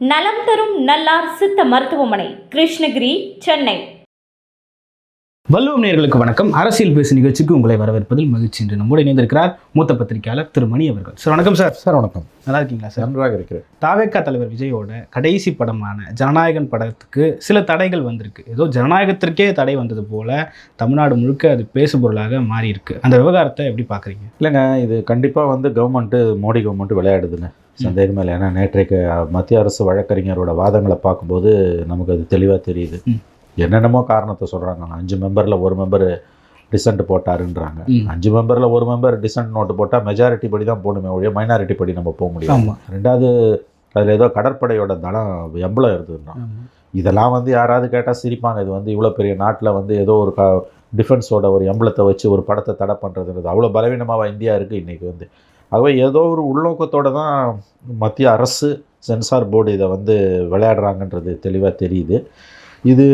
நலம் தரும் நல்லார் சித்த மருத்துவமனை கிருஷ்ணகிரி சென்னை. வல்லுவம் நேயர்களுக்கு வணக்கம். அரசியல் பேசு நிகழ்ச்சிக்கு உங்களை வரவேற்பதில் மகிழ்ச்சி என்று நம்முடைய இணைந்திருக்கிறார் மூத்த பத்திரிகையாளர் திரு மணி அவர்கள். சார் வணக்கம் சார். சார் வணக்கம். நல்லா இருக்கீங்களா சார்? நன்றாக இருக்கிறேன். தாவேக்கா தலைவர் விஜயோட கடைசி படமான ஜனநாயகன் படத்துக்கு சில தடைகள் வந்திருக்கு. ஏதோ ஜனநாயகத்திற்கே தடை வந்தது போல தமிழ்நாடு முழுக்க அது பேசுபொருளாக மாறி இருக்கு அந்த விவகாரத்தை எப்படி பார்க்குறீங்க? இல்லைங்க இது கண்டிப்பாக வந்து கவர்மெண்ட்டு மோடி கவர்மெண்ட்டு விளையாடுதுங்க சந்தேகமே இல்லை. ஏன்னா நேற்றைக்கு மத்திய அரசு வழக்கறிஞரோட வாதங்களை பார்க்கும்போது நமக்கு அது தெளிவாக தெரியுது. என்னென்னமோ காரணத்தை சொல்கிறாங்க அஞ்சு மெம்பரில் ஒரு மெம்பர் டிசன்ட் போட்டாருன்றாங்க. அஞ்சு மெம்பரில் ஒரு மெம்பர் டிசன்ட் நோட்டு போட்டால் மெஜாரிட்டி படி தான் போகணுமே ஒழிய மைனாரிட்டி படி நம்ம போக முடியும் ரெண்டாவது அதில் ஏதோ கடற்படையோட தளம் எம்பளம் இருந்ததுன்னா. இதெல்லாம் வந்து யாராவது கேட்டால் சிரிப்பாங்க. இது வந்து இவ்வளோ பெரிய நாட்டில் வந்து ஏதோ ஒரு க டிஃபென்ஸோட ஒரு எம்பளத்தை வச்சு ஒரு படத்தை தடை பண்ணுறதுன்றது அவ்வளோ பலவீனமாக இந்தியா இருக்குது இன்றைக்கி வந்து. ஆகவே ஏதோ ஒரு உள்நோக்கத்தோட தான் மத்திய அரசு சென்சார் போர்டு இதை வந்து விளையாடுறாங்கன்றது தெளிவாக தெரியுது. இது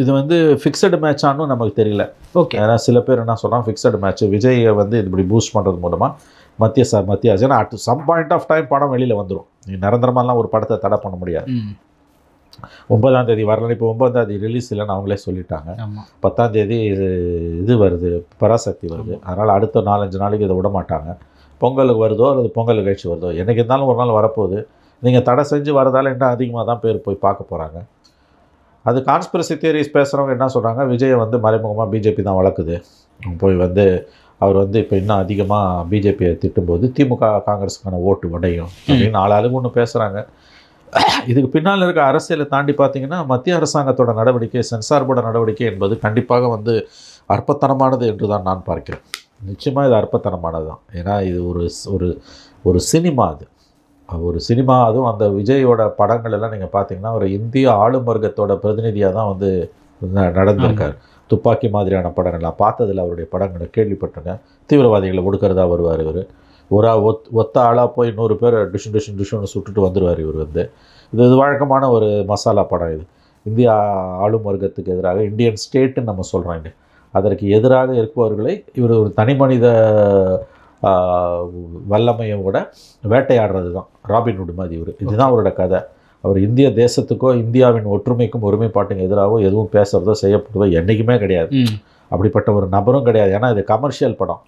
இது வந்து ஃபிக்ஸடு மேட்சானும் நமக்கு தெரியல. ஓகே ஏன்னா சில பேர் என்ன சொல்கிறாங்க ஃபிக்ஸடு மேட்ச் விஜயை வந்து இப்படி பூஸ்ட் பண்ணுறது மூலமாக மத்திய ச மத்திய ஏன்னா at some point of time படம் வெளியில் வந்துடும் நீ நிரந்தரமாலாம் ஒரு படத்தை தடை பண்ண முடியாது. ஒன்பதாம் தேதி வரல இப்போ ஒன்பதாம் தேதி ரிலீஸ் இல்லைன்னு அவங்களே சொல்லிட்டாங்க. பத்தாம் தேதி இது இது வருது பராசக்தி வருது. அதனால் அடுத்த நாலஞ்சு நாளைக்கு இதை விட மாட்டாங்க. பொங்கலுக்கு வருதோ அல்லது பொங்கல் கழிச்சு வருதோ என்னைக்கு இருந்தாலும் ஒரு நாள் வரப்போகுது. நீங்கள் தடை செஞ்சு வரதால இன்னும் அதிகமாக தான் பேர் போய் பார்க்க போகிறாங்க அது கான்ஸ்பிரசி தியரிஸ் பேசுகிறவங்க என்ன சொல்கிறாங்க விஜயை வந்து மறைமுகமாக பிஜேபி தான் வளர்க்குது. போய் வந்து அவர் வந்து இப்போ இன்னும் அதிகமாக பிஜேபியை திட்டும்போது திமுக காங்கிரஸுக்கான ஓட்டு உடையும் அப்படின்னு ஆளாளுக்கு ஒன்று பேசுகிறாங்க இதுக்கு பின்னால் இருக்க அரசியலை தாண்டி பார்த்தீங்கன்னா மத்திய அரசாங்கத்தோட நடவடிக்கை சென்சார் போர்டு நடவடிக்கை என்பது கண்டிப்பாக வந்து அற்பத்தனமானது என்று தான் நான் பார்க்கிறேன். நிச்சயமாக இது அற்பத்தனமானது தான் ஏன்னா இது ஒரு ஒரு ஒரு சினிமா அது. ஒரு சினிமா அதுவும் அந்த விஜயோட படங்கள் எல்லாம் நீங்கள் பார்த்தீங்கன்னா ஒரு இந்திய ஆளும் வர்க்கத்தோட பிரதிநிதியாக தான் வந்து நடந்திருக்காரு. துப்பாக்கி மாதிரியான படங்கள். நான் பார்த்ததில்ல அவருடைய படங்களை கேள்விப்பட்டிருக்கேன். தீவிரவாதிகளை ஒடுக்கிறதா வருவார் இவர். ஒரு ஒத் ஒத்த ஆளாக போய் நூறு பேர் டிஷன் டிஷன் டிஷன் சுட்டுட்டு வந்துடுவார் இவர் வந்து. இது இது வழக்கமான ஒரு மசாலா படம் இது. இந்திய ஆளும் வர்க்கத்துக்கு எதிராக இந்தியன் ஸ்டேட்டுன்னு நம்ம சொல்கிறோம் இங்க. அதற்கு எதிராக இருப்பவர்களை இவர் ஒரு தனி மனித ஆ, வல்லமையை விட வேட்டையாடுறது தான் ராபின்வுட் மாதிரி இவர். இதுதான் அவரோட கதை. அவர் இந்திய தேசத்துக்கோ இந்தியாவின் ஒற்றுமைக்கும் ஒருமைப்பாட்டுக்கும் எதிராகவோ எதுவும் பேசுகிறதோ செய்யப்படுறதோ என்றைக்குமே கிடையாது. அப்படிப்பட்ட ஒரு நபரும் கிடையாது. ஏன்னா இது கமர்ஷியல் படம்.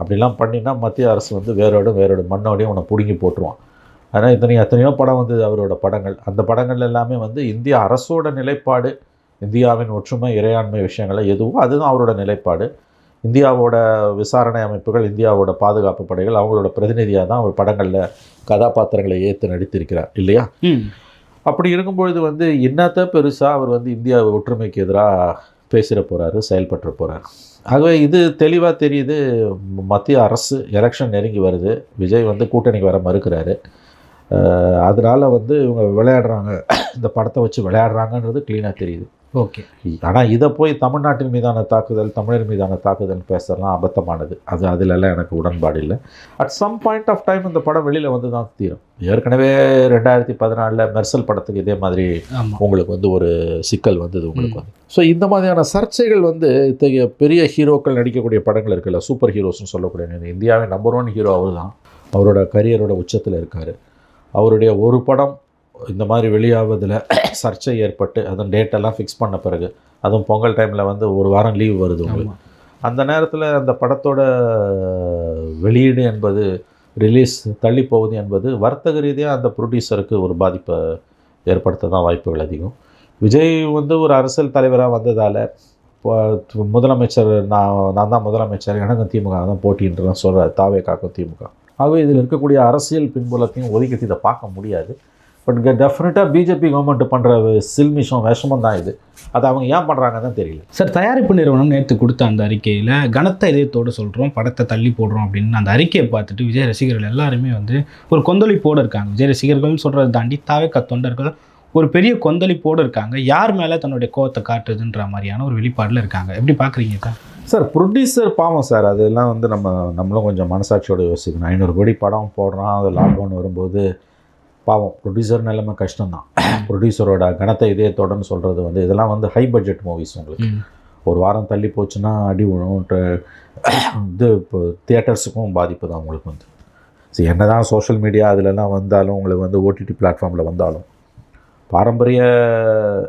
அப்படிலாம் பண்ணினா மத்திய அரசு வந்து வேரோடும் வேரோடு மண்ணோடையும் உன்னை பிடுங்கி போட்டுருவான். ஆனால் இத்தனை எத்தனையோ படம் வந்தது அவரோட படங்கள். அந்த படங்கள் எல்லாமே வந்து இந்திய அரசோட நிலைப்பாடு இந்தியாவின் ஒற்றுமை இறையாண்மை விஷயங்களை எதுவோ அதுதான் அவரோட நிலைப்பாடு. இந்தியாவோட விசாரணை அமைப்புகள் இந்தியாவோட பாதுகாப்பு படைகள் அவங்களோட பிரதிநிதியாக தான் அவர் படங்களில் கதாபாத்திரங்களை ஏற்று நடித்திருக்கிறார் இல்லையா? அப்படி இருக்கும்பொழுது வந்து என்னத்த பெருசாக அவர் வந்து இந்தியா ஒற்றுமைக்கு எதிராக பேசிட போகிறாரு செயல்பட்டு போகிறார் ஆகவே இது தெளிவாக தெரியுது மத்திய அரசு எலெக்ஷன் நெருங்கி வருது விஜய் வந்து கூட்டணிக்கு வர மறுக்கிறாரு. அதனால வந்து இவங்க விளையாடுறாங்க இந்த படத்தை வச்சு விளையாடுறாங்கன்றது க்ளீனாக தெரியுது. ஓகே. ஆனால் இதை போய் தமிழ்நாட்டின் மீதான தாக்குதல் தமிழர் மீதான தாக்குதல் பேசலாம் அபத்தமானது. அது அதிலெல்லாம் எனக்கு உடன்பாடு இல்லை. At some point of time இந்த படம் வெளியில் வந்து தான் தீரும். ஏற்கனவே ரெண்டாயிரத்தி பதினாலில் மெர்சல் படத்துக்கு இதே மாதிரி உங்களுக்கு வந்து ஒரு சிக்கல் வந்தது உங்களுக்கு வந்து. ஸோ இந்த மாதிரியான சர்ச்சைகள் வந்து இத்தகைய பெரிய ஹீரோக்கள் நடிக்கக்கூடிய படங்கள் இருக்குல்ல சூப்பர் ஹீரோஸ்னு சொல்லக்கூடிய இந்த இந்தியாவின் நம்பர் ஒன் ஹீரோ அவர் தான் அவரோட கரியரோட உச்சத்தில் இருக்கார். அவருடைய ஒரு படம் இந்த மாதிரி வெளியாவதில் சர்ச்சை ஏற்பட்டு அதன் டேட்டெல்லாம் ஃபிக்ஸ் பண்ண பிறகு அதுவும் பொங்கல் டைமில் வந்து ஒரு வாரம் லீவ் வருது உங்களுக்கு. அந்த நேரத்தில் அந்த படத்தோட வெளியீடு என்பது ரிலீஸ் தள்ளி போவது என்பது வர்த்தக ரீதியாக அந்த ப்ரொடியூசருக்கு ஒரு பாதிப்பை ஏற்படுத்த தான் வாய்ப்புகள் அதிகம். விஜய் வந்து ஒரு அரசியல் தலைவராக வந்ததால் முதலமைச்சர் நான் நான் தான் முதலமைச்சர் எனக்கும் திமுக தான் போட்டின்றலாம் சொல்கிறார் தாவே காக்கும் திமுக. ஆகவே இதில் இருக்கக்கூடிய அரசியல் பின்புலத்தையும் ஒதுக்கிட்டு இதை பார்க்க முடியாது. பட் டெஃபினட்டாக பிஜேபி கவர்மெண்ட் பண்ணுற சில்மிஷம் விஷமம் தான் இது. அது அவங்க ஏன் பண்ணுறாங்கன்னு தான் தெரியல. சார் தயாரிப்பு நிறுவனம் நேற்று கொடுத்த அந்த அறிக்கையில் கனத்த இதயத்தோடு சொல்கிறோம் படத்தை தள்ளி போடுறோம் அப்படின்னு அந்த அறிக்கையை பார்த்துட்டு விஜய் ரசிகர்கள் எல்லாருமே வந்து ஒரு கொந்தளிப்போடு இருக்காங்க. விஜய் ரசிகர்கள்னு சொல்கிறத தாண்டி தாவேக்க தொண்டர்கள் ஒரு பெரிய கொந்தளிப்போடு இருக்காங்க. யார் மேலே தன்னுடைய கோவத்தை காட்டுதுன்ற மாதிரியான ஒரு வெளிப்பாடில் இருக்காங்க. எப்படி பார்க்குறீங்க சார்? சார் ப்ரொடியூசர் பாவம் சார். அதெல்லாம் வந்து நம்ம நம்மளும் கொஞ்சம் மனசாட்சியோட யோசிக்கணும். ஐநூறு கோடி படம் போடுறான் அது லாக்டவுன் வரும்போது பாவம் ப்ரொடியூசர் நிலைமை கஷ்டம்தான். ப்ரொடியூசரோட கனத்த இதயத்தோடன்னு சொல்கிறது வந்து இதெல்லாம் வந்து ஹை பட்ஜெட் மூவிஸ் உங்களுக்கு. ஒரு வாரம் தள்ளி போச்சுன்னா அடி விழும் இது இப்போ தியேட்டர்ஸுக்கும் பாதிப்பு தான் உங்களுக்கு வந்து. சரி என்னதான் சோஷியல் மீடியா அதிலெல்லாம் வந்தாலும் உங்களுக்கு வந்து ஓடிடி பிளாட்ஃபார்மில் வந்தாலும் பாரம்பரிய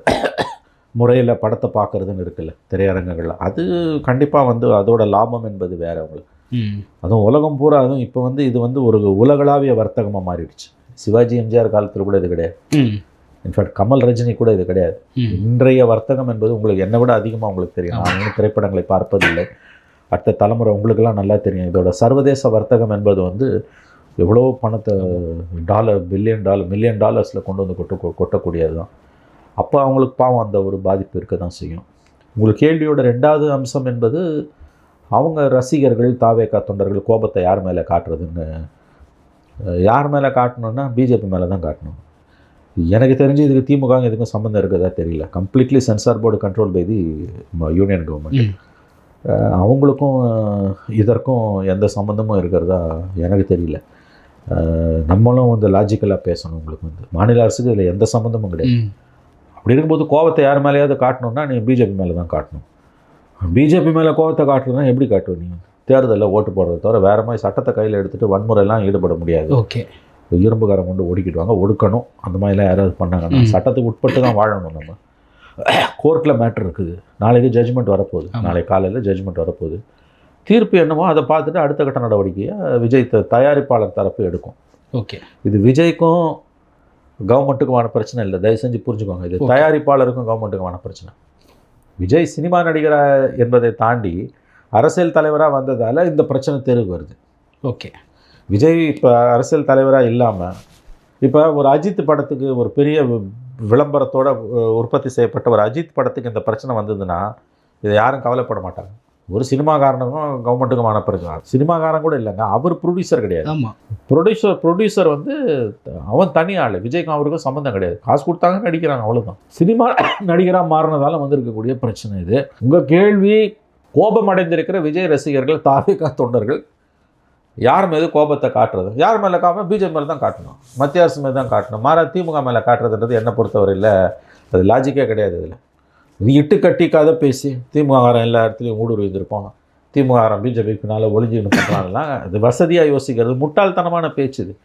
முறையில் படத்தை பார்க்குறதுன்னு இருக்குல்ல திரையரங்குகளில். அது கண்டிப்பாக வந்து அதோட லாபம் என்பது வேற உங்களுக்கு. ம். அதுவும் உலகம் பூரா அதுவும் இப்போ வந்து இது வந்து ஒரு உலகளாவிய வர்த்தகமாக மாறிடுச்சு. சிவாஜி எம்ஜிஆர் காலத்தில் கூட இது கிடையாது. இன்ஃபேக்ட் கமல் ரஜினி கூட இது கிடையாது. இன்றைய வர்த்தகம் என்பது உங்களுக்கு என்னை விட அதிகமாக உங்களுக்கு தெரியும். நான் இன்னும் திரைப்படங்களை பார்ப்பதில்லை. அடுத்த தலைமுறை உங்களுக்கெல்லாம் நல்லா தெரியும். இதோட சர்வதேச வர்த்தகம் என்பது வந்து எவ்வளோ பணத்தை டாலர் பில்லியன் டாலர் மில்லியன் டாலர்ஸில் கொண்டு வந்து கொட்ட கொட்டக்கூடியது தான் அப்போ அவங்களுக்கு பாவம் அந்த ஒரு பாதிப்பு இருக்க தான் செய்யும். உங்களுக்கு கேள்வியோட ரெண்டாவது அம்சம் என்பது அவங்க ரசிகர்கள் தாவேக்கா தொண்டர்கள் கோபத்தை யார் மேலே காட்டுறதுன்னு யார் மேலே காட்டணுன்னா பிஜேபி மேலே தான் காட்டணும். எனக்கு தெரிஞ்சு இதுக்கு திமுக எதுக்கும் சம்மந்தம் இருக்குதா தெரியல. Completely censor board control by the union government அவங்களுக்கும் இதற்கும் எந்த சம்மந்தமும் இருக்கிறதா எனக்கு தெரியல. நம்மளும் வந்து லாஜிக்கலாக பேசணும் உங்களுக்கு வந்து. மாநில அரசுக்கு இதில் எந்த சம்மந்தமும் கிடையாது. அப்படி இருக்கும்போது கோவத்தை யார் மேலேயாவது காட்டணும்னா நீங்கள் பிஜேபி மேலே தான் காட்டணும். பிஜேபி மேலே கோவத்தை காட்டுறதுனா எப்படி காட்டுவ நீங்கள் தேர்தலில் ஓட்டு போடுறத தவிர வேறு மாதிரி சட்டத்தை கையில் எடுத்துகிட்டு வன்முறையெல்லாம் ஈடுபட முடியாது. ஓகே. இரும்புக்காரம் கொண்டு ஒடுக்கிடுவாங்க ஒடுக்கணும். அந்த மாதிரிலாம் யாராவது பண்ணாங்கன்னா. சட்டத்துக்கு உட்பட்டு தான் வாழணும் நம்ம. கோர்ட்டில் மேட்ரு இருக்குது. நாளைக்கு ஜட்ஜ்மெண்ட் வரப்போகுது. நாளைக்கு காலையில் ஜட்ஜ்மெண்ட் வரப்போகுது. தீர்ப்பு என்னமோ அதை பார்த்துட்டு அடுத்த கட்ட நடவடிக்கையை விஜய் தயாரிப்பாளர் தரப்பு எடுக்கும். ஓகே. இது விஜய்க்கும் கவர்மெண்ட்டுக்குமான பிரச்சனை இல்லை. தயவு செஞ்சு புரிஞ்சுக்கோங்க. இது. தயாரிப்பாளருக்கும் கவர்மெண்ட்டுக்குமான பிரச்சனை. விஜய் சினிமா நடிகராக என்பதை தாண்டி அரசியல் தலைவராக வந்ததால் இந்த பிரச்சனை தெருவுக்கு வருது. ஓகே. விஜய் இப்போ அரசியல் தலைவராக இல்லாமல் இப்போ ஒரு அஜித் படத்துக்கு ஒரு பெரிய வி- விளம்பரத்தோட உற்பத்தி செய்யப்பட்ட ஒரு அஜித் படத்துக்கு இந்த பிரச்சனை வந்ததுன்னா இதை யாரும் கவலைப்பட மாட்டாங்க. ஒரு சினிமாக்காரனுக்கும் கவர்மெண்ட்டுக்குமான பிரச்சனை சினிமாக்காரன் கூட இல்லைங்க அவர் ப்ரொடியூசர் கிடையாது. ஆமாம் ப்ரொடியூசர் ப்ரொடியூசர் வந்து அவன் தனி ஆள் விஜய்க்கும் அவருக்கும் சம்மந்தம் கிடையாது. காசு கொடுத்தாங்க நடிக்கிறாங்க அவ்வளவுதான். சினிமா நடிகராக மாறினதால வந்திருக்கக்கூடிய பிரச்சனை இது. உங்கள் கேள்வி கோபம் அடைந்திருக்கிற விஜய் ரசிகர்கள் தாவிகா தொண்டர்கள் யார் மீது கோபத்தை காட்டுறது? யார் மேலே காமல் பிஜேபி மேலே தான் காட்டணும். மத்திய அரசு மேலே தான் காட்டணும். மாறா திமுக மேலே காட்டுறதுன்றது என்னை பொறுத்தவரையில் அது லாஜிக்கே கிடையாது இதில். இட்டு கட்டிக்காத பேசி திமுககாரன் எல்லா இடத்துலையும் ஊடுருவி இருந்திருப்போம் திமுககாரன் பிஜேபி பின்னால் ஒளிஞ்சுன்னு பண்ணுறாங்கலாம் அது வசதியாக யோசிக்கிறது. முட்டாள்தனமான பேச்சு இது.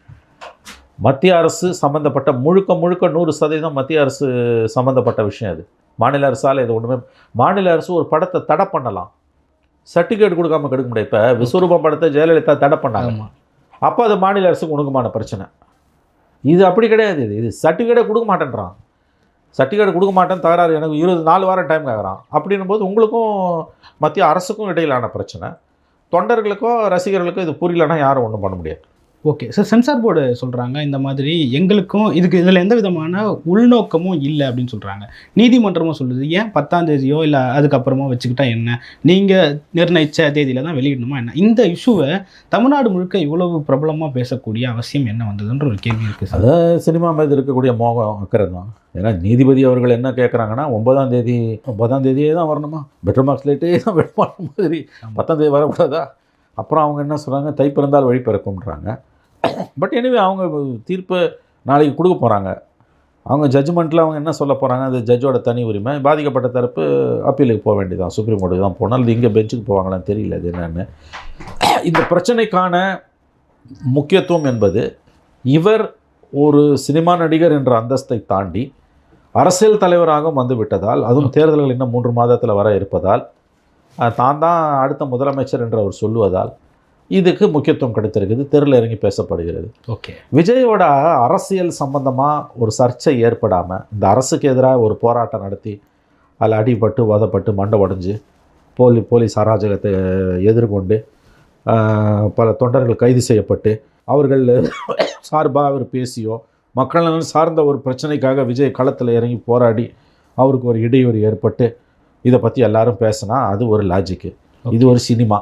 மத்திய அரசு சம்மந்தப்பட்ட முழுக்க முழுக்க நூறு சதவீதம் மத்திய அரசு சம்மந்தப்பட்ட விஷயம் அது. மாநில அரசால் இது ஒன்றுமே மாநில அரசு ஒரு படத்தை தடை பண்ணலாம். சர்டிஃபிகேட் கொடுக்காம கெடுக்க முடியாது. இப்போ விஸ்வரூபம் படத்தை ஜெயலலிதா தடை பண்ணாங்க. அப்போ அது மாநில அரசுக்கு உனக்குமான பிரச்சனை. இது அப்படி கிடையாது. இது இது சர்டிஃபிகேட்டை கொடுக்க மாட்டேன்றான். சர்டிஃபிகேட் கொடுக்க மாட்டேன்னு தகராறு. எனக்கு இருபது நாலு வாரம் டைம் கேட்குறான் அப்படின்னும் போது உங்களுக்கும் மத்திய அரசுக்கும் இடையிலான பிரச்சனை. தொண்டர்களுக்கோ ரசிகர்களுக்கோ இது புரியலன்னா யாரும் ஒன்றும் பண்ண முடியாது. ஓகே சார் சென்சார் போர்டு சொல்கிறாங்க இந்த மாதிரி எங்களுக்கும் இதுக்கு இதில் எந்த விதமான உள்நோக்கமும் இல்லை அப்படின்னு சொல்கிறாங்க நீதிமன்றமும் சொல்லுது ஏன் பத்தாம் தேதியோ இல்லை அதுக்கப்புறமோ வச்சுக்கிட்டா என்ன? நீங்கள் நிர்ணயித்த தேதியில் தான் வெளியிடணுமா என்ன? இந்த இஷ்யூவை தமிழ்நாடு முழுக்க இவ்வளவு பிரபலமாக பேசக்கூடிய அவசியம் என்ன வந்ததுன்ற ஒரு கேள்வி இருக்குது சார் அது சினிமா மீது இருக்கக்கூடிய மோகம் அக்கறை தான். ஏன்னா நீதிபதி அவர்கள் என்ன கேட்குறாங்கன்னா ஒன்பதாம் தேதி ஒன்பதாம் தேதியே தான் வரணுமா? பெட்டர் மார்க்ஸ் லேட்டே தான் வேணுமான மாதிரி. பத்தாம் தேதி வரக்கூடாதா? அப்புறம் அவங்க என்ன சொல்கிறாங்க தை பிறந்தால் வழி பிறக்கும்ன்றாங்க. பட் எனிவே அவங்க தீர்ப்பு நாளைக்கு கொடுக்க போகிறாங்க அவங்க ஜட்ஜ்மெண்ட்டில் அவங்க என்ன சொல்ல போகிறாங்க அது ஜட்ஜோட தனி உரிமை. பாதிக்கப்பட்ட தரப்பு அப்பீலுக்கு போக வேண்டியதான் சுப்ரீம் கோர்ட்டுக்கு தான் போனால் அது இங்கே பெஞ்சுக்கு போவாங்களான்னு தெரியல அது என்னென்னு. இந்த பிரச்சனைக்கான முக்கியத்துவம் என்பது இவர் ஒரு சினிமா நடிகர் என்ற அந்தஸ்தை தாண்டி அரசியல் தலைவராக வந்து விட்டதால் அதுவும் தேர்தல்கள் இன்னும் மூன்று மாதத்தில் வர இருப்பதால் தான் தான் அடுத்த முதலமைச்சர் என்று அவர் சொல்லுவதால் இதுக்கு முக்கியத்துவம் கிடைத்திருக்குது தெருவில் இறங்கி பேசப்படுகிறது. ஓகே. விஜயோட அரசியல் சம்பந்தமாக ஒரு சர்ச்சை ஏற்படாமல் இந்த அரசுக்கு எதிராக ஒரு போராட்டம் நடத்தி அதில் அடிபட்டு உதப்பட்டு மண்டை உடஞ்சி போலி போலீஸ் அராஜகத்தை எதிர்கொண்டு பல தொண்டர்கள் கைது செய்யப்பட்டு அவர்கள் சார்பாக அவர் பேசியோ மக்கள் சார்ந்த ஒரு பிரச்சனைக்காக விஜய் களத்தில் இறங்கி போராடி அவருக்கு ஒரு இடையூறு ஏற்பட்டு இதை பற்றி எல்லாரும் பேசினா அது ஒரு லாஜிக்கு இது ஒரு சினிமா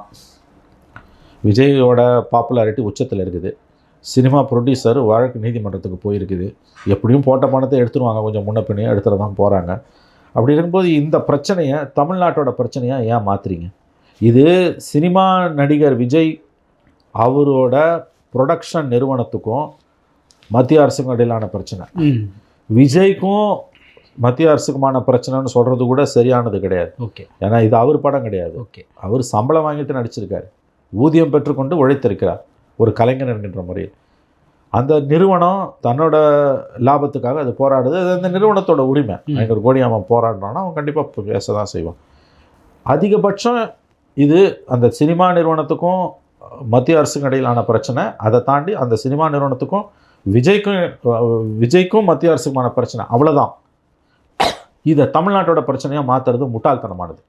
விஜயோட பாப்புலாரிட்டி உச்சத்தில் இருக்குது. சினிமா ப்ரொடியூசர் வழக்கு நீதிமன்றத்துக்கு போயிருக்குது. எப்படியும் போட்ட பணத்தை எடுத்துருவாங்க. கொஞ்சம் முன்ன பின்னையே எடுத்துகிட்டு தான் போகிறாங்க அப்படி இருக்கும்போது இந்த பிரச்சனையை தமிழ்நாட்டோட பிரச்சனையாக ஏன் மாற்றுறீங்க இது சினிமா நடிகர் விஜய் அவரோட ப்ரொடக்ஷன் நிறுவனத்துக்கும் மத்திய அரசுக்கும் இடையிலான பிரச்சனை. விஜய்க்கும் மத்திய அரசுக்குமான பிரச்சனைன்னு சொல்கிறது கூட சரியானது கிடையாது. ஓகே. ஏன்னா இது அவர் படம் கிடையாது. ஓகே. அவர் சம்பளம் வாங்கிட்டு நடிச்சிருக்காரு. ஊதியம் பெற்றுக்கொண்டு உழைத்திருக்கிறார். ஒரு கலைஞர் என்கின்ற முறையில். அந்த நிறுவனம் தன்னோட லாபத்துக்காக அது போராடுது. அது அந்த நிறுவனத்தோட உரிமை. ஐநூறு கோடி அவன் போராடுறான்னா அவன் கண்டிப்பாக பேச தான் செய்வான். அதிகபட்சம் இது அந்த சினிமா நிறுவனத்துக்கும் மத்திய அரசுக்கும் இடையிலான பிரச்சனை. அதை தாண்டி அந்த சினிமா நிறுவனத்துக்கும் விஜய்க்கும் விஜய்க்கும் மத்திய அரசுக்குமான பிரச்சனை. அவ்வளோதான் இதை தமிழ்நாட்டோட பிரச்சனையாக மாற்றுறது முட்டாள்தனமானது.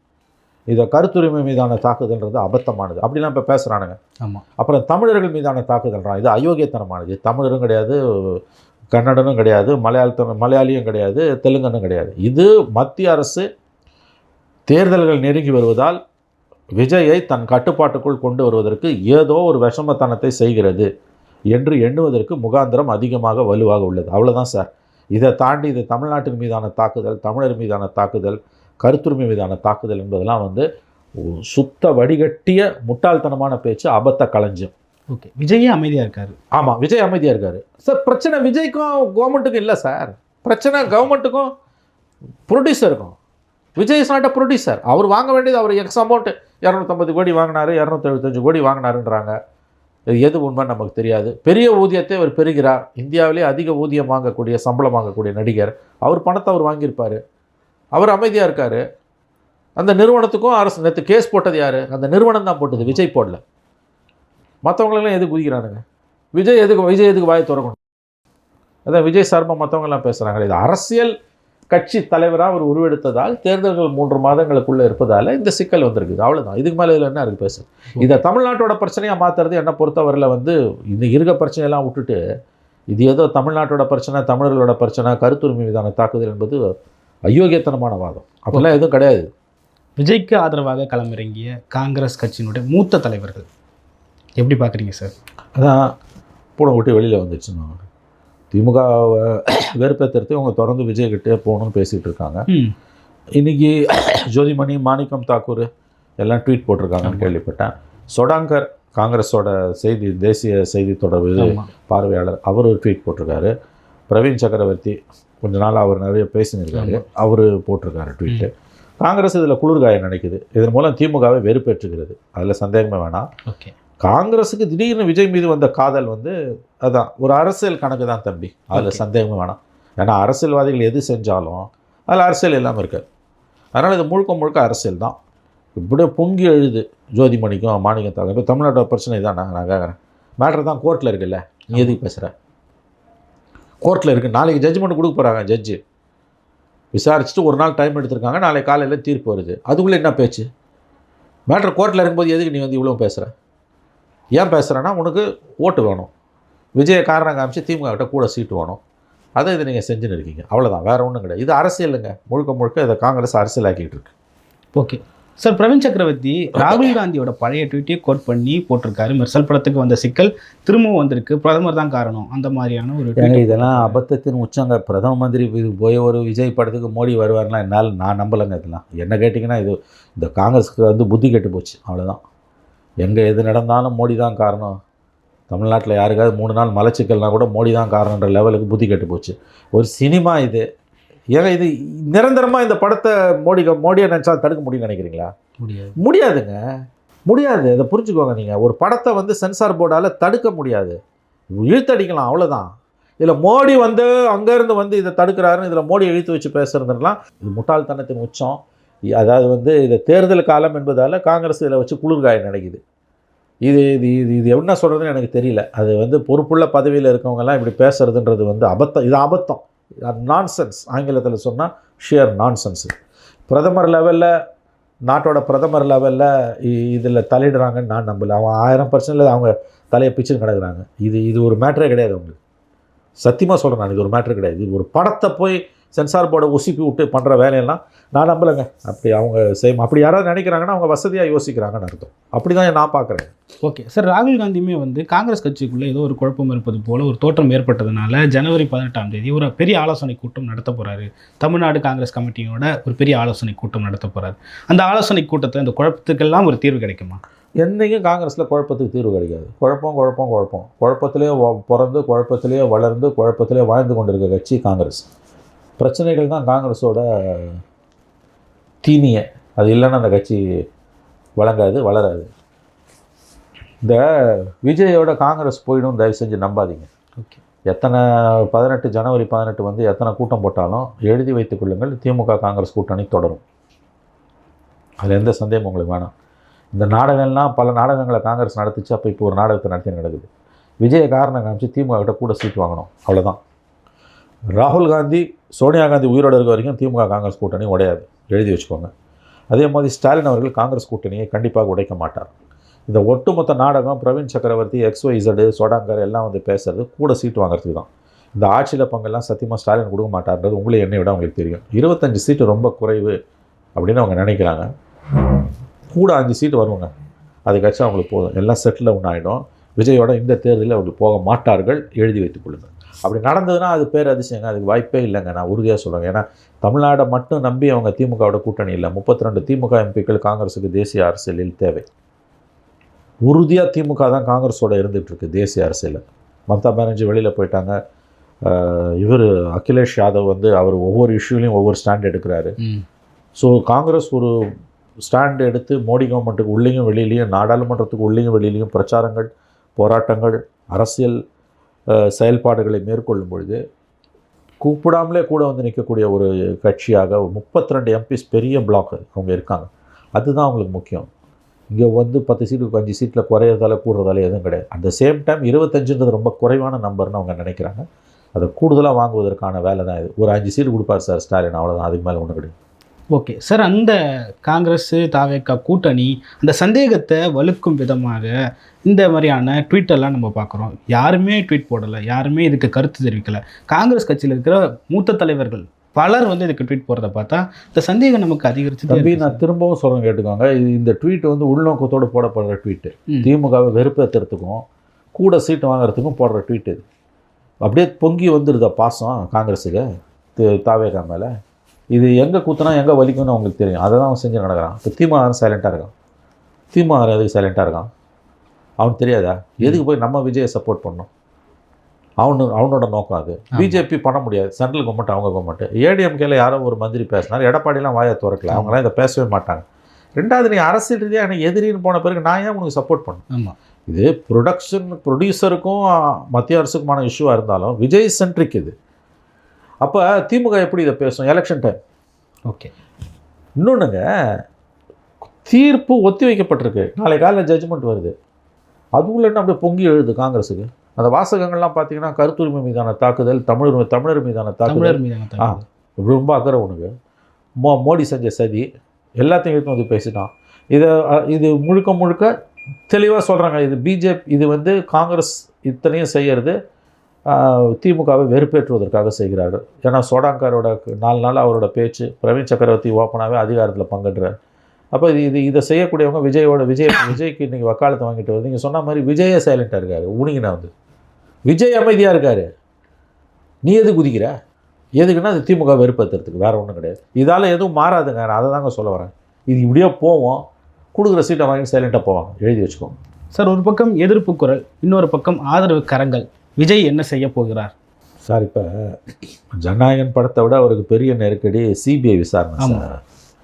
இதை கருத்துரிமை மீதான தாக்குதல்ன்றது அபத்தமானது. அப்படிலாம் இப்போ பேசுகிறானுங்க ஆமாம் அப்புறம் தமிழர்கள் மீதான தாக்குதல்றான் இது அயோக்கியத்தனமானது. தமிழரும் கிடையாது கன்னடனும் கிடையாது மலையாளத்தன மலையாளியும் கிடையாது தெலுங்கனும் கிடையாது. இது மத்திய அரசு தேர்தல்கள் நெருங்கி வருவதால் விஜயை தன் கட்டுப்பாட்டுக்குள் கொண்டு வருவதற்கு ஏதோ ஒரு விஷமத்தனத்தை செய்கிறது என்று எண்ணுவதற்கு முகாந்திரம் அதிகமாக வலுவாக உள்ளது. அவ்வளோதான் சார். இதை தாண்டி இது தமிழ்நாட்டின் மீதான தாக்குதல் தமிழர் மீதான தாக்குதல் கருத்துரிமை மீதான தாக்குதல் என்பதெல்லாம் வந்து சுத்த வடிகட்டிய முட்டாள்தனமான பேச்சு அபத்த களஞ்சியம். ஓகே. விஜயே அமைதியாக இருக்காரு. ஆமாம் விஜய் அமைதியாக இருக்காரு. சார் பிரச்சனை விஜய்க்கும் கவர்மெண்ட்டுக்கும் இல்லை சார். பிரச்சனை கவர்மெண்ட்டுக்கும் ப்ரொடியூசருக்கும் Vijay is not a producer அவர் வாங்க வேண்டியது அவர் எக்ஸ் அமௌண்ட் இரநூத்தம்பது கோடி வாங்கினாரு இரநூத்தெழுபத்தஞ்சு கோடி வாங்கினாருன்றாங்க. எது உண்மை நமக்கு தெரியாது. பெரிய ஊதியத்தை அவர் பெறுகிறார். இந்தியாவிலே அதிக ஊதியம் வாங்கக்கூடிய சம்பளம் வாங்கக்கூடிய நடிகர். அவர் பணத்தை அவர் வாங்கியிருப்பார். அவர் அமைதியாக இருக்கார். அந்த நிறுவனத்துக்கும் அரசு நேற்று கேஸ் போட்டது யார்? அந்த நிறுவனம் தான் போட்டது விஜய் போடல. மற்றவங்களெல்லாம் எது குதிக்கிறானுங்க? விஜய் எதுக்கு விஜய் எதுக்கு வாயை திறக்கணும்? அதான் விஜய் சர்மா மற்றவங்கெல்லாம் பேசுகிறாங்க இது அரசியல் கட்சி தலைவராக அவர் உருவெடுத்ததால் தேர்தல்கள் மூன்று மாதங்களுக்குள்ளே இருப்பதால் இந்த சிக்கல் வந்திருக்குது. அவ்வளவுதான். இதுக்கு மேலே இதில் என்ன இருக்குது பேச? இதை தமிழ்நாட்டோட பிரச்சனையாக மாற்றுறது என்னை பொறுத்தவரையில் வந்து இந்த இருக்க பிரச்சனையெல்லாம் விட்டுட்டு இது ஏதோ தமிழ்நாட்டோட பிரச்சனை தமிழர்களோட பிரச்சனை கருத்துரிமை மீதான தாக்குதல் என்பது அயோக்கியத்தனமான வாதம். அப்படிலாம் எதுவும் கிடையாது. விஜய்க்கு ஆதரவாக களமிறங்கிய காங்கிரஸ் கட்சியினுடைய மூத்த தலைவர்கள் எப்படி பார்க்குறீங்க சார்? அதான் பூனை விட்டு வெளியில் வந்துச்சுன்னு. திமுக வெறுப்பேற்றுறது இவங்க தொடர்ந்து விஜய்கிட்டே போகணும்னு பேசிகிட்டு இருக்காங்க ம். இன்னைக்கு ஜோதிமணி மாணிக்கம் தாக்கூர் எல்லாம் ட்வீட் போட்டிருக்காங்கன்னு. கேள்விப்பட்டேன். சொடாங்கர் காங்கிரஸோட செய்தி தேசிய செய்தி தொடர்பு பார்வையாளர் அவர் ஒரு ட்வீட் போட்டிருக்காரு. பிரவீன் சக்கரவர்த்தி கொஞ்ச நாள் அவர் நிறைய பேசினிருக்காரு. அவர் போட்டிருக்காரு ட்வீட்டு. காங்கிரஸ் இதில் குளிர்காயம் நினைக்குது. இதன் மூலம் திமுகவை வெறுப்பேற்றுகிறது. அதில் சந்தேகமே வேணாம். ஓகே. காங்கிரஸுக்கு திடீர்னு விஜய் மீது வந்த காதல் வந்து அதான் ஒரு அரசியல் கணக்கு தான் தம்பி. அதில் Okay. சந்தேகமே வேணாம். ஏன்னா அரசியல்வாதிகள் எது செஞ்சாலும் அதில் அரசியல் இல்லாமல் இருக்காது. அதனால் இது முழுக்க முழுக்க அரசியல் தான். இப்படியே பொங்கி எழுது ஜோதிமணிக்கும் மாணிக்கம் தாக்கம் இப்போ தமிழ்நாட்டோட பிரச்சனை தானே நான் கேட்குறேன் மேட்ரு தான் கோர்ட்டில் இருக்குல்ல? நீ எதுக்கு பேசுகிற கோர்ட்டில் இருக்குது நாளைக்கு ஜட்ஜ்மெண்ட் கொடுக்க போகிறாங்க ஜட்ஜு விசாரிச்சுட்டு ஒரு நாள் டைம் எடுத்திருக்காங்க. நாளைக்கு காலையில் தீர்ப்பு வருது. அதுக்குள்ளே என்ன பேச்சு? மேட்ரு கோர்ட்டில் இருக்கும்போது எதுக்கு நீ வந்து இவ்வளோ பேசுகிற ஏன் பேசுகிறேன்னா உனக்கு ஓட்டு வேணும். விஜய காரணம் காமிச்சு திமுக கிட்ட கூட சீட்டு வேணும். அதை இதை நீங்கள் செஞ்சுன்னு இருக்கீங்க. அவ்வளோதான் வேறு ஒன்றும் கிடையாது. இது அரசியலுங்க முழுக்க முழுக்க இதை காங்கிரஸ் அரசியலாக்கிட்டு இருக்கு. ஓகே. சார் பிரவீன் சக்கரவர்த்தி ராகுல் காந்தியோட பழைய ட்வீட்டையே கோட் பண்ணி போட்டிருக்காரு. மெர்சல் படத்துக்கு வந்த சிக்கல் திரும்பவும் வந்திருக்கு. பிரதமர் தான் காரணம். அந்த மாதிரியான ஒரு இதெல்லாம் அபத்தத்தின் உச்சங்க. பிரதம மந்திரி போய் ஒரு விஜய் படத்துக்கு மோடி வருவார்லாம் என்னால் நான் நம்பலைங்க இதெல்லாம். என்ன கேட்டிங்கன்னா இது இந்த காங்கிரஸுக்கு வந்து புத்தி கெட்டு போச்சு. அவ்வளோதான் எங்கே எது நடந்தாலும் மோடி தான் காரணம். தமிழ்நாட்டில் யாருக்காவது மூணு நாள் மலச்சிக்கல்னா கூட மோடி தான் காரணன்ற லெவலுக்கு புத்தி கெட்டு போச்சு. ஒரு சினிமா இது. ஏங்க இது நிரந்தரமாக இந்த படத்தை மோடி மோடியை நினச்சா தடுக்க முடியும்னு நினைக்கிறீங்களா? முடியாது. முடியாதுங்க. முடியாது. அதை புரிஞ்சுக்கோங்க நீங்கள் ஒரு படத்தை வந்து சென்சார் போர்டால் தடுக்க முடியாது. இழுத்தடிக்கலாம் அவ்வளோதான் இதில் மோடி வந்து அங்கேருந்து வந்து இதை தடுக்கிறாருன்னு இதில் மோடி இழுத்து வச்சு பேசுறதுலாம் இது முட்டாள்தனத்தின் உச்சம். அதாவது வந்து இது தேர்தல் காலம் என்பதால் காங்கிரஸ் இதில் வச்சு குளிர்காய நினைக்குது இது இது இது இது என்ன சொல்கிறதுன்னு எனக்கு தெரியல. அது வந்து பொறுப்புள்ள பதவியில் இருக்கவங்கலாம் இப்படி பேசுறதுன்றது வந்து அபத்தம். இது அபத்தம். நான்சென்ஸ் ஆங்கிலத்தில் சொன்னால் ஷியர் நான்சென்ஸு பிரதமர் லெவலில் நாட்டோட பிரதமர் லெவலில் இதில் தலையிடுறாங்கன்னு நான் நம்பல. அவன் ஆயிரம் பர்சன்டில் அவங்க தலையை பிச்சுன்னு கிடக்குறாங்க. இது இது ஒரு மேட்டரே கிடையாது அவங்களுக்கு. சத்தியமாக சொல்கிறேன் நான் இது ஒரு மேட்ரு கிடையாது. இது ஒரு படத்தை போய் சென்சார் போர்டை ஒசிப்பி விட்டு பண்ணுற வேலையெல்லாம் நான் நம்பலைங்க. அப்படி அவங்க செய்யும் அப்படி யாராவது நினைக்கிறாங்கன்னா அவங்க வசதியாக யோசிக்கிறாங்கன்னு அர்த்தம். அப்படி தான் நான் பார்க்குறேன். ஓகே சார் ராகுல் காந்தியுமே வந்து காங்கிரஸ் கட்சிக்குள்ளே ஏதோ ஒரு குழப்பம் இருப்பது போல் ஒரு தோற்றம் ஏற்பட்டதுனால ஜனவரி பதினெட்டாம் தேதி ஒரு பெரிய ஆலோசனை கூட்டம் நடத்த போகிறாரு தமிழ்நாடு காங்கிரஸ் கமிட்டியோட ஒரு பெரிய ஆலோசனை கூட்டம் நடத்த போகிறார் அந்த ஆலோசனை கூட்டத்தில் இந்த குழப்பத்துக்கெல்லாம் ஒரு தீர்வு கிடைக்குமா? என்றைக்கும் காங்கிரஸில் குழப்பத்துக்கு தீர்வு கிடைக்காது. குழப்பம் குழப்பம் குழப்பம். குழப்பத்திலே பிறந்து குழப்பத்திலே வளர்ந்து குழப்பத்திலே வாழ்ந்து கொண்டிருக்க கட்சி காங்கிரஸ். பிரச்சனைகள் தான் காங்கிரஸோட தீனிய. அது இல்லைன்னா அந்த கட்சி வழங்காது வளராது. இந்த விஜயோட காங்கிரஸ் போயிடும் தயவு செஞ்சு நம்பாதீங்க. ஓகே. எத்தனை பதினெட்டு ஜனவரி பதினெட்டு வந்து எத்தனை கூட்டம் போட்டாலும் எழுதி வைத்துக் கொள்ளுங்கள் திமுக காங்கிரஸ் கூட்டணி தொடரும். அதில் எந்த சந்தேகம் உங்களுக்கு வேணாம். இந்த நாடகம்லாம் பல நாடகங்களை காங்கிரஸ் நடத்துச்சு அப்போ இப்போ ஒரு நாடகத்தை நடத்தி நடக்குது. விஜய காரணம் காமிச்சு திமுக கிட்ட கூட சீட் வாங்கணும். அவ்வளோதான் ராகுல் காந்தி சோனியா காந்தி உயிரோடு இருக்க வரைக்கும் திமுக காங்கிரஸ் கூட்டணி உடையாது. எழுதி வச்சுக்கோங்க. அதே மாதிரி ஸ்டாலின் அவர்கள் காங்கிரஸ் கூட்டணியை கண்டிப்பாக உடைக்க மாட்டார். இந்த ஒட்டுமொத்த நாடகம் பிரவீன் சக்கரவர்த்தி எக்ஸ்ஒய் இசடு சோடாங்கர் எல்லாம் வந்து பேசுறது கூட சீட் வாங்குறதுக்கு தான். இந்த ஆட்சியில் பங்கெல்லாம் சத்தியமாக ஸ்டாலின் கொடுக்க மாட்டார்ன்றது உங்களே என்னை விட உங்களுக்கு தெரியும். இருபத்தஞ்சு சீட்டு ரொம்ப குறைவு அப்படின்னு அவங்க நினைக்கிறாங்க. கூட அஞ்சு சீட்டு வருவாங்க அதுக்காச்சும் அவங்களுக்கு போதும். எல்லாம் செட்டில் ஒன்று ஆகிடும் விஜயோட இந்த தேர்தலில் அவர்கள் போக மாட்டார்கள். எழுதி வைத்துக் கொள்ளுங்கள். அப்படி நடந்ததுன்னா அது பேர் அதிசயங்க. அதுக்கு வாய்ப்பே இல்லைங்க. நான் உறுதியாக சொல்லுவேன் ஏன்னா தமிழ்நாடை மட்டும் நம்பி அவங்க திமுகவோட கூட்டணி இல்லை. முப்பத்தி ரெண்டு திமுக எம்பிக்கள் காங்கிரஸுக்கு தேசிய அரசியலில் தேவை. உறுதியாக திமுக தான் காங்கிரஸோட இருந்துகிட்டு இருக்கு தேசிய அரசியலில் மம்தா பானர்ஜி வெளியில் போயிட்டாங்க. இவர் அகிலேஷ் யாதவ் வந்து அவர் ஒவ்வொரு இஷ்யூலையும் ஒவ்வொரு ஸ்டாண்ட் எடுக்கிறாரு. ஸோ காங்கிரஸ் ஒரு ஸ்டாண்ட் எடுத்து மோடி கவர்மெண்ட்டுக்கு உள்ளேயும் வெளியிலையும் நாடாளுமன்றத்துக்கு உள்ளேயும் வெளியிலையும் பிரச்சாரங்கள் போராட்டங்கள் அரசியல் செயல்பாடுகளை மேற்கொள்ளும் பொழுது கூப்பிடாமலே கூட வந்து நிற்கக்கூடிய ஒரு கட்சியாக முப்பத்தி ரெண்டு எம்பிஸ் பெரிய பிளாக் அவங்க இருக்காங்க. அதுதான் அவங்களுக்கு முக்கியம். இங்கே வந்து பத்து சீட்டுக்கு அஞ்சு சீட்டில் குறையிறதால கூடுறதால எதுவும் கிடையாது. அட் த சேம் டைம் இருபத்தஞ்சுன்றது ரொம்ப குறைவான நம்பர்னு அவங்க நினைக்கிறாங்க. அதை கூடுதலாக வாங்குவதற்கான வேலை தான் இது. ஒரு அஞ்சு சீட்டு கொடுப்பார் சார் ஸ்டாலின் அவ்வளோதான் அதுக்கு மேலே ஒன்றும் கிடையாது. ஓகே. சார் அந்த காங்கிரஸ் தாவேக்கா கூட்டணி அந்த சந்தேகத்தை வலுக்கும் விதமாக இந்த மாதிரியான ட்வீட்டெல்லாம் நம்ம பார்க்குறோம். யாருமே ட்வீட் போடலை யாருமே இதுக்கு கருத்து தெரிவிக்கலை. காங்கிரஸ் கட்சியில் இருக்கிற மூத்த தலைவர்கள் பலர் வந்து இதுக்கு ட்வீட் போடுறத பார்த்தா இந்த சந்தேகம் நமக்கு அதிகரிச்சு தம்பி நான் திரும்பவும் சொல்கிறேன் கேட்டுக்கோங்க. இது இந்த ட்வீட் வந்து உள்நோக்கத்தோடு போடப்படுற ட்வீட்டு திமுகவை வெறுப்பேற்றுறதுக்கும் கூட சீட்டு வாங்குறதுக்கும் போடுற ட்வீட் இது. அப்படியே பொங்கி வந்துடுதா பாசம் காங்கிரஸுக்கு தாவேகா மேலே? இது எங்கே குத்துனா எங்கே வலிக்கும்னு அவங்களுக்கு தெரியும். அதை தான் அவன் செஞ்சு நடக்கிறான். இப்போ திமுக சைலண்ட்டாக இருக்கான். திமுக எதுக்கு சைலண்ட்டாக இருக்கான்? அவனுக்கு தெரியாதா? எதுக்கு போய் நம்ம விஜயை சப்போர்ட் பண்ணணும்? அவனு அவனோட நோக்கம் அது. பிஜேபி பண்ண முடியாது. சென்ட்ரல் கவர்மெண்ட் அவங்க கவர்மெண்ட் ஏடிஎம்கேல யாரோ ஒரு மந்திரி பேசினார். எடப்பாடிலாம் வாயை திறக்கல. அவங்களாம் இதை பேசவே மாட்டாங்க. ரெண்டாவது நீ அரசியல் ரீதியாக எனக்கு எதிரின்னு போன பிறகு நான் ஏன் உனக்கு சப்போர்ட் ஆமாம் இது ப்ரொடக்ஷன் ப்ரொடியூசருக்கும் மத்திய அரசுக்குமான இஷ்யூவாக இருந்தாலும் விஜய் சென்ட்ரிக் இது. அப்போ திமுக எப்படி இதை பேசும்? எலெக்ஷன் டைம் ஓகே இன்னொன்றுங்க தீர்ப்பு ஒத்தி வைக்கப்பட்டிருக்கு. நாளை காலையில் ஜட்ஜ்மெண்ட் வருது. அதுக்குள்ள என்ன அப்படியே பொங்கி எழுது காங்கிரஸுக்கு? அந்த வாசகங்கள்லாம் பார்த்தீங்கன்னா கருத்துரிமை மீதான தாக்குதல் தமிழர் தமிழர் மீதான தாக்குதல். மீதான ஆ. ரொம்ப அக்கறை உனக்கு மோ மோடி செஞ்ச சதி எல்லாத்தையும் எடுத்து வந்து பேசிட்டான். இதை இது முழுக்க முழுக்க தெளிவாக சொல்கிறாங்க இது பிஜேபி இது வந்து காங்கிரஸ் இத்தனையும் செய்யறது. ஆ, திமுகவை வெறுப்பேற்றுவதற்காக செய்கிறார்கள். ஏன்னா சோடாங்காரோட நாலு நாள் அவரோட பேச்சு பிரவீன் சக்கரவர்த்தி ஓப்பனாகவே அதிகாரத்தில் பங்கெடுறார். அப்போ இது இது இதை செய்யக்கூடியவங்க விஜயோட விஜய் விஜய்க்கு இன்றைக்கி வக்காலத்தை வாங்கிட்டு வருது. நீங்கள் சொன்ன மாதிரி விஜயே சைலண்ட்டாக இருக்கார் உனிங்கினா வந்து. விஜய் அமைதியாக இருக்கார். நீ எது குதிக்கிற? எதுக்குன்னா அது திமுக வெறுப்பேற்றுறதுக்கு வேறு ஒன்றும் கிடையாது. இதால் எதுவும் மாறாதுங்க நான் அதை தாங்க சொல்ல வரேன். இது இப்படியே போவோம் கொடுக்குற சீட்டை வாங்கி சைலண்ட்டாக போவாங்க. எழுதி வச்சுக்கோங்க. சார் ஒரு பக்கம் எதிர்ப்பு குரல் இன்னொரு பக்கம் ஆதரவு கரங்கள். விஜய் என்ன செய்ய போகிறார்? சார் இப்போ ஜனநாயகன் படத்தை விட அவருக்கு பெரிய நெருக்கடி சிபிஐ விசாரணை. சார்.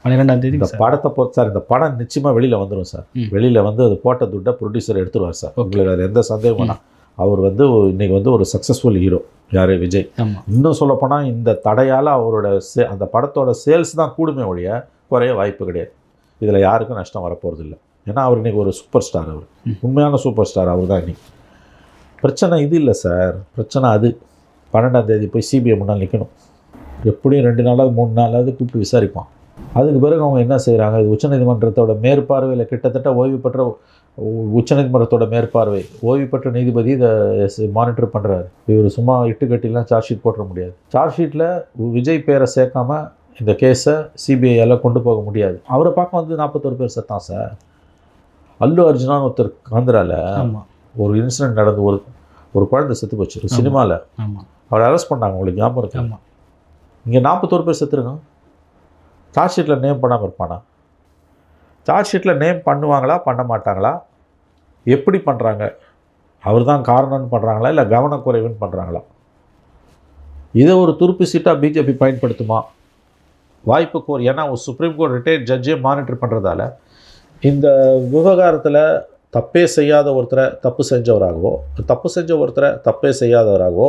பன்னிரெண்டாம் தேதி இந்த படத்தை பொறுத்து சார் இந்த படம் நிச்சயமாக வெளியில் வந்துடும் சார். வெளியில் வந்து அது போட்ட துட்டை ப்ரொடியூசர் எடுத்துருவார் சார். உங்களுக்கு அதில் எந்த சந்தேகம் வேணாம். அவர் வந்து இன்னைக்கு வந்து ஒரு சக்ஸஸ்ஃபுல் ஹீரோ யார்? விஜய். இன்னும் சொல்லப்போனால் இந்த தடையால் அவரோட சே அந்த படத்தோட சேல்ஸ் தான் கூடுமே ஒழிய குறைய வாய்ப்பு கிடையாது. இதில் யாருக்கும் நஷ்டம் வரப்போகிறது இல்லை ஏன்னா அவர் இன்னைக்கு ஒரு சூப்பர் ஸ்டார் அவர். உண்மையான சூப்பர் ஸ்டார் அவர் தான் இன்னைக்கு. பிரச்சனை இது இல்லை சார். பிரச்சனை அது. பன்னெண்டாம் தேதி போய் சிபிஐ முன்னால் நிற்கணும் எப்படியும் ரெண்டு நாளாவது மூணு நாளாவது கூப்பிட்டு விசாரிப்பான். அதுக்கு பிறகு அவங்க என்ன செய்கிறாங்க இது உச்சநீதிமன்றத்தோட மேற்பார்வையில் கிட்டத்தட்ட ஓய்வு பெற்ற உ- உச்சநீதிமன்றத்தோட மேற்பார்வை. ஓய்வு பெற்ற நீதிபதி இதை மானிட்டர் பண்ணுறாரு இவர் சும்மா இட்டுக்கட்டிலாம் சார்ஜ் ஷீட் போட்டுற முடியாது. சார்ஜ் ஷீட்டில் விஜய் பேரை சேர்க்காம இந்த கேஸை சிபிஐயால் கொண்டு போக முடியாது. அவரை பார்க்க வந்து நாற்பத்தொரு பேர் செத்தான் சார். அல்லு அர்ஜுனான்னு ஒருத்தர் ஆந்திராவில் ஆமாம் ஒரு இன்சிடென்ட் நடந்து ஒரு ஒரு குழந்தை செத்து போச்சு. சினிமாவில் அவரை அரெஸ்ட் பண்ணாங்க உங்களுக்கு ஞாபகம் இருக்கு? இங்கே நாற்பத்தோரு பேர் செத்துருக்கான் சார்ஜ் ஷீட்டில் நேம் பண்ணாமல் இருப்பானா? சார்ஜ் ஷீட்டில் நேம் பண்ணுவாங்களா பண்ண மாட்டாங்களா? எப்படி பண்ணுறாங்க அவர் தான் காரணம்னு பண்ணுறாங்களா இல்லை கவனக்குறைவுன்னு பண்ணுறாங்களா இதை ஒரு துருப்பு சீட்டாக பிஜேபி பயன்படுத்துமா? வாய்ப்பு கோர் ஏன்னா ஒரு சுப்ரீம் கோர்ட் ரிட்டையர்ட் ஜட்ஜே மானிட்டர் பண்ணுறதால இந்த விவகாரத்தில் தப்பே செய்யாத ஒருத்தரை தப்பு செஞ்சவராகவோ தப்பு செஞ்ச ஒருத்தரை தப்பே செய்யாதவராகவோ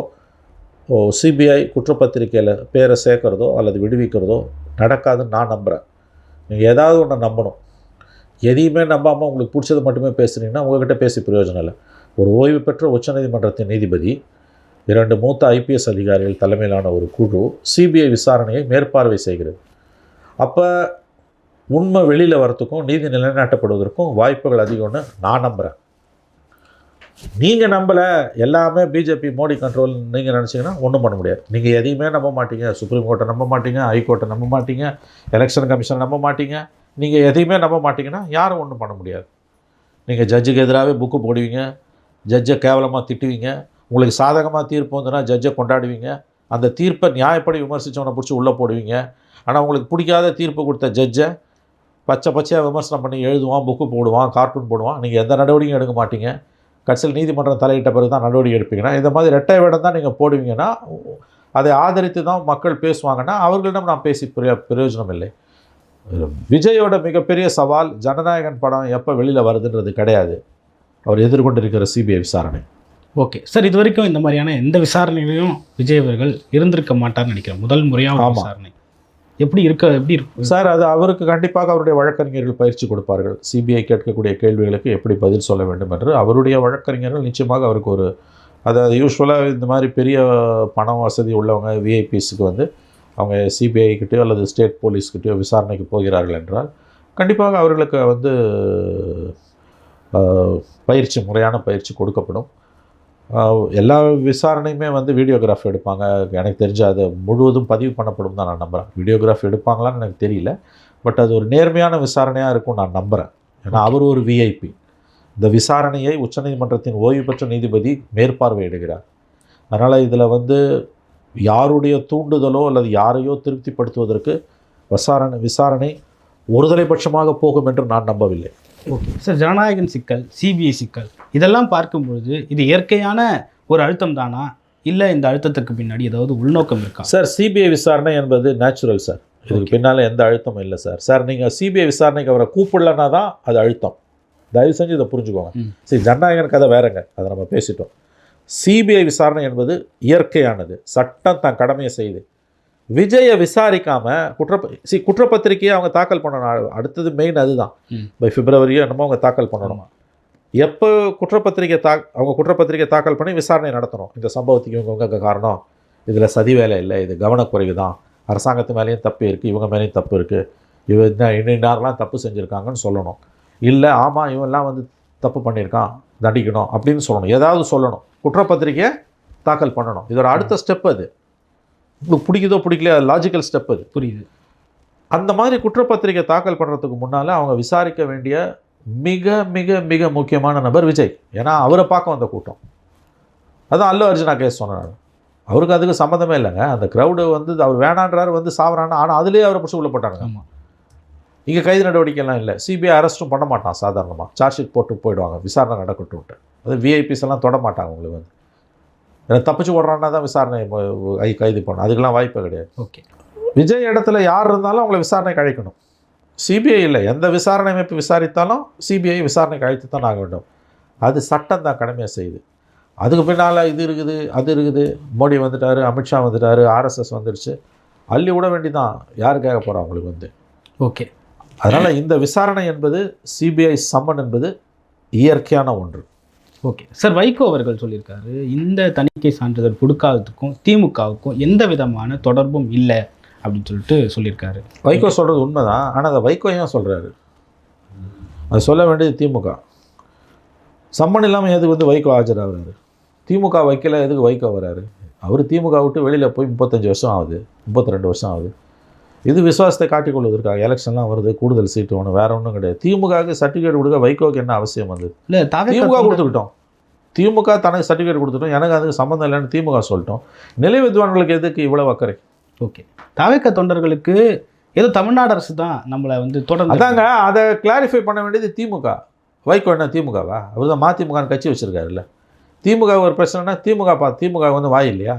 ஓ சிபிஐ குற்றப்பத்திரிக்கையில் பேரை சேர்க்குறதோ அல்லது விடுவிக்கிறதோ நடக்காதுன்னு நான் நம்புகிறேன் நீங்கள் ஏதாவது ஒன்று நம்பணும். எதையுமே நம்பாமல் உங்களுக்கு பிடிச்சது மட்டுமே பேசுனீங்கன்னா உங்ககிட்ட பேசி பிரயோஜனம் இல்லை. ஒரு ஓய்வு பெற்ற உச்சநீதிமன்றத்தின் நீதிபதி இரண்டு மூத்த ஐபிஎஸ் அதிகாரிகள் தலைமையிலான ஒரு குழு சிபிஐ விசாரணையை மேற்பார்வை செய்கிறது. அப்போ உண்மை வெளியில் வரத்துக்கும் நீதி நிலைநாட்டப்படுவதற்கும் வாய்ப்புகள் அதிகம்னு நான் நம்புகிறேன் நீங்கள் நம்பலை எல்லாமே பிஜேபி மோடி கண்ட்ரோல் நீங்கள் நினச்சிங்கன்னா ஒன்றும் பண்ண முடியாது. நீங்கள் எதையுமே நம்ப மாட்டீங்க. சுப்ரீம் கோர்ட்டை நம்ப மாட்டீங்க ஹைகோர்ட்டை நம்ப மாட்டீங்க எலெக்ஷன் கமிஷனை நம்ப மாட்டீங்க. நீங்கள் எதையுமே நம்ப மாட்டீங்கன்னா யாரும் ஒன்றும் பண்ண முடியாது. நீங்கள் ஜட்ஜுக்கு எதிராகவே புக்கு போடுவீங்க ஜட்ஜை கேவலமாக திட்டுவீங்க உங்களுக்கு சாதகமாக தீர்ப்பு வந்துன்னா ஜட்ஜை கொண்டாடுவீங்க அந்த தீர்ப்பை நியாயப்படி விமர்சித்தவனை பிடிச்சி உள்ளே போடுவீங்க. ஆனால் உங்களுக்கு பிடிக்காத தீர்ப்பு கொடுத்த ஜட்ஜை பச்சை பச்சையாக விமர்சனம் பண்ணி எழுதுவான் புக்கு போடுவான் கார்ட்டூன் போடுவான். நீங்கள் எந்த நடவடிக்கையும் எடுக்க மாட்டீங்க. கடைசியில் நீதிமன்றம் தலையிட்ட பிறகு தான் நடவடிக்கை எடுப்பீங்கன்னா இந்த மாதிரி ரெட்டை வேடம் தான் நீங்கள் போடுவீங்கன்னா அதை ஆதரித்து தான் மக்கள் பேசுவாங்கன்னா அவர்களிடம் நான் பேசி பிரயோ பிரயோஜனம் இல்லை. விஜயோட மிகப்பெரிய சவால் ஜனநாயகன் படம் எப்போ வெளியில் வருதுன்றது கிடையாது. அவர் எதிர்கொண்டிருக்கிற சிபிஐ விசாரணை. ஓகே. சார் இது வரைக்கும் இந்த மாதிரியான எந்த விசாரணையிலையும் விஜய் அவர்கள் இருந்திருக்க மாட்டார்னு நினைக்கிறேன். முதல் முறையாக. விசாரணை. எப்படி இருக்க எப்படி இருக்கும் சார் அது அவருக்கு கண்டிப்பாக அவருடைய வழக்கறிஞர்கள் பயிற்சி கொடுப்பார்கள். சிபிஐ கேட்கக்கூடிய கேள்விகளுக்கு எப்படி பதில் சொல்ல வேண்டும் என்று. அவருடைய வழக்கறிஞர்கள் நிச்சயமாக அவருக்கு ஒரு அதாவது யூஸ்வலாக இந்த மாதிரி பெரிய பண வசதி உள்ளவங்க விஐபிஸுக்கு வந்து அவங்க சிபிஐ அல்லது ஸ்டேட் போலீஸ்கிட்டயோ விசாரணைக்கு போகிறார்கள் என்றால் கண்டிப்பாக அவர்களுக்கு வந்து பயிற்சி முறையான பயிற்சி கொடுக்கப்படும். எல்லா விசாரணையுமே வந்து வீடியோகிராஃப் எடுப்பாங்க. எனக்கு தெரிஞ்சு அது முழுவதும் பதிவு பண்ணப்படும் தான் நான் நம்புகிறேன் வீடியோகிராஃப் எடுப்பாங்களான்னு எனக்கு தெரியல. பட் அது ஒரு நேர்மையான விசாரணையாக இருக்கும் நான் நம்புகிறேன் ஏன்னா அவர் ஒரு விஐபி இந்த விசாரணையை உச்சநீதிமன்றத்தின் ஓய்வு பெற்ற நீதிபதி மேற்பார்வையிடுகிறார். அதனால் இதில் வந்து யாருடைய தூண்டுதலோ அல்லது யாரையோ திருப்திப்படுத்துவதற்கு விசாரணை விசாரணை ஒருதலை பட்சமாக போகும் என்று நான் நம்பவில்லை. ஓகே சார் ஜனநாயகன் சிக்கல் சிபிஐ சிக்கல் இதெல்லாம் பார்க்கும்பொழுது இது இயற்கையான ஒரு அழுத்தம் தானா? இல்லை இந்த அழுத்தத்துக்கு பின்னாடி ஏதாவது உள்நோக்கம் இருக்கா? சார் சிபிஐ விசாரணை என்பது நேச்சுரல் சார். இதுக்கு பின்னால் எந்த அழுத்தமும் இல்லை சார். சார் நீங்கள் சிபிஐ விசாரணைக்கு அவரை கூப்பிடலன்னா தான் அது அழுத்தம். தயவு செஞ்சு இதை புரிஞ்சுக்கோங்க. சரி ஜனநாயகன் கதை வேறங்க. அதை நம்ம பேசிட்டோம். சிபிஐ விசாரணை என்பது இயற்கையானது. சட்டம் தன் கடமையை செய்யுது விஜயை விசாரிக்காம குற்ற சி குற்றப்பத்திரிக்கையை அவங்க தாக்கல் பண்ணணும். அடுத்தது மெயின் அதுதான். பை பிப்ரவரியோ என்னமோ அவங்க தாக்கல் பண்ணணும். எப்போ குற்றப்பத்திரிக்கை தா அவங்க குற்றப்பத்திரிக்கை தாக்கல் பண்ணி விசாரணை நடத்தணும். இந்த சம்பவத்துக்கு இவங்க காரணம்? இதில் சதி வேலை இல்லை. இது கவனக்குறைவு தான். அரசாங்கத்து மேலேயும் தப்பு இருக்குது இவங்க மேலேயும் தப்பு இருக்குது இவ இன்னாரெலாம் தப்பு செஞ்சுருக்காங்கன்னு சொல்லணும். இல்லை ஆமாம் இவன்லாம் வந்து தப்பு பண்ணியிருக்கான். தண்டிக்கணும் அப்படின்னு சொல்லணும். ஏதாவது சொல்லணும். குற்றப்பத்திரிக்கையை தாக்கல் பண்ணணும். இதோட அடுத்த ஸ்டெப் அது. உங்களுக்கு பிடிக்குதோ பிடிக்கலையோ லாஜிக்கல் ஸ்டெப் அது. புரியுது. அந்த மாதிரி குற்றப்பத்திரிக்கை தாக்கல் பண்ணுறதுக்கு முன்னால் அவங்க விசாரிக்க வேண்டிய மிக மிக மிக முக்கியமான நபர் விஜய். ஏன்னா அவரை பார்க்க வந்த கூட்டம். அதான் அல்லு அர்ஜுனா கேஸ் சொன்னார். அவருக்கு அதுக்கு சம்மந்தமே இல்லைங்க. அந்த க்ரௌடு வந்து அவர் வேணான்றாரு வந்து சாவறான்னு ஆனால் அதுலேயே அவரை பிடிச்சி உள்ள போட்டாங்க ஆமாம் இங்கே கைது நடவடிக்கைலாம் இல்லை. சிபிஐ அரெஸ்ட்டும் பண்ண மாட்டான் சாதாரணமாக சார்ஜ் ஷீட் போட்டு போயிடுவாங்க. விசாரணை நடக்கட்டும்ட்டு அது விஐபிஸ் எல்லாம் தொட மாட்டாங்க உங்களுக்கு வந்து. ஏன்னா தப்பிச்சு ஓடுறான்னா தான் விசாரணை கைது பண்ணணும். அதுக்கெல்லாம் வாய்ப்பே கிடையாது. ஓகே. விஜய் இடத்துல யார் இருந்தாலும் அவங்கள விசாரணைக்கு அழைக்கணும் சிபிஐ இல்லை. எந்த விசாரணை அமைப்பு விசாரித்தாலும் சிபிஐ விசாரணைக்கு அழைத்து தான் ஆக வேண்டும். அது சட்டம் தான் கடமையாக செய்யுது. அதுக்கு பின்னால் இது இருக்குது அது இருக்குது. மோடி வந்துட்டாரு அமித்ஷா வந்துட்டாரு ஆர்எஸ்எஸ் வந்துடுச்சு அள்ளி விட வேண்டிதான். யார் கேட்க போகிறா அவங்களுக்கு வந்து? ஓகே. அதனால் இந்த விசாரணை என்பது சிபிஐ சம்மன் என்பது இயற்கையான ஒன்று. ஓகே சார் வைகோ அவர்கள் சொல்லியிருக்காரு இந்த தணிக்கை சான்றிதழ் கொடுக்காததுக்கும் திமுகவுக்கும் எந்த விதமான தொடர்பும் இல்லை அப்படின்னு சொல்லிட்டு சொல்லியிருக்காரு. வைகோ சொல்கிறது உண்மைதான். ஆனால் அதை வைகோ ஏன் சொல்கிறாரு அது சொல்ல வேண்டியது திமுக. சம்மன் இல்லாமல் எதுக்கு வந்து வைகோ ஆஜராகிறாரு திமுக வைக்கல எதுக்கு வைகோ வராரு? அவர் திமுக விட்டு வெளியில் போய் முப்பத்தஞ்சு வருஷம் ஆகுது முப்பத்தி ரெண்டு வருஷம் ஆகுது. இது விசுவாசத்தை காட்டிக் கொள்வதற்காக எலெக்ஷன்லாம் வருது கூடுதல் சீட்டு ஒன்று வேற ஒன்றும் கிடையாது. திமுகவுக்கு சர்டிஃபிகேட் கொடுக்க வைகோக்கு என்ன அவசியம் வந்தது இல்லை திமுக கொடுத்துக்கிட்டோம். திமுக தனக்கு சர்டிஃபிகேட் கொடுத்துட்டோம். எனக்கு அதுக்கு சம்மந்தம் இல்லைன்னு திமுக சொல்லிட்டோம். நிலை வித்வான்களுக்கு எதுக்கு இவ்வளோ அக்கறை? ஓகே. தாவேக்க தொண்டர்களுக்கு ஏதோ தமிழ்நாடு அரசு தான் நம்மளை வந்து தொடர்ந்து அதாங்க அதை கிளாரிஃபை பண்ண வேண்டியது திமுக. வைகோ என்ன திமுகவா? அவர் தான் மதிமுகன்னு கட்சி வச்சுருக்காருல்ல. திமுக ஒரு பிரச்சனைனா திமுக பா திமுக வந்து வாய் இல்லையா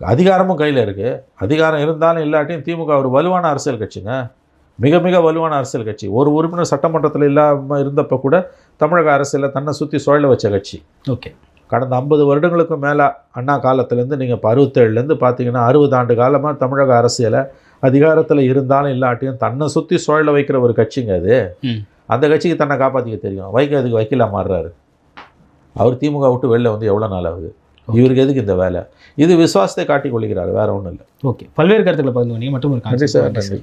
அதிகாரமும் கையில் இருக்குது அதிகாரம் இருந்தாலும் இல்லாட்டியும் திமுக ஒரு வலுவான அரசியல் கட்சிங்க. மிக மிக வலுவான அரசியல் கட்சி. ஒரு உறுப்பினர் சட்டமன்றத்தில் இல்லாமல் இருந்தப்போ கூட தமிழக அரசியலில் தன்னை சுற்றி சுழல வச்ச கட்சி. ஓகே. கடந்த ஐம்பது வருடங்களுக்கும் மேலே அண்ணா காலத்துலேருந்து நீங்கள் இப்போ அறுபத்தேழுலேருந்து பார்த்தீங்கன்னா அறுபது ஆண்டு காலமாக தமிழக அரசியலை அதிகாரத்தில் இருந்தாலும் இல்லாட்டியும் தன்னை சுற்றி சுழல வைக்கிற ஒரு கட்சிங்க அது. அந்த கட்சிக்கு தன்னை காப்பாற்றிக்க தெரியும். வைக்க அதுக்கு வக்கீலா மாறுறாரு. அவர் திமுக விட்டு வெளில வந்து எவ்வளோ நாள் ஆகுது? இவருக்கு எதுக்கு இந்த வேலை? இது விசுவாசத்தை காட்டிக் கொள்கிறார் வேற ஒன்றும் இல்லை. ஓகே. பல்வேறு கருத்துக்களை பகிர்ந்து மற்றும் ஒரு சார் நன்றி.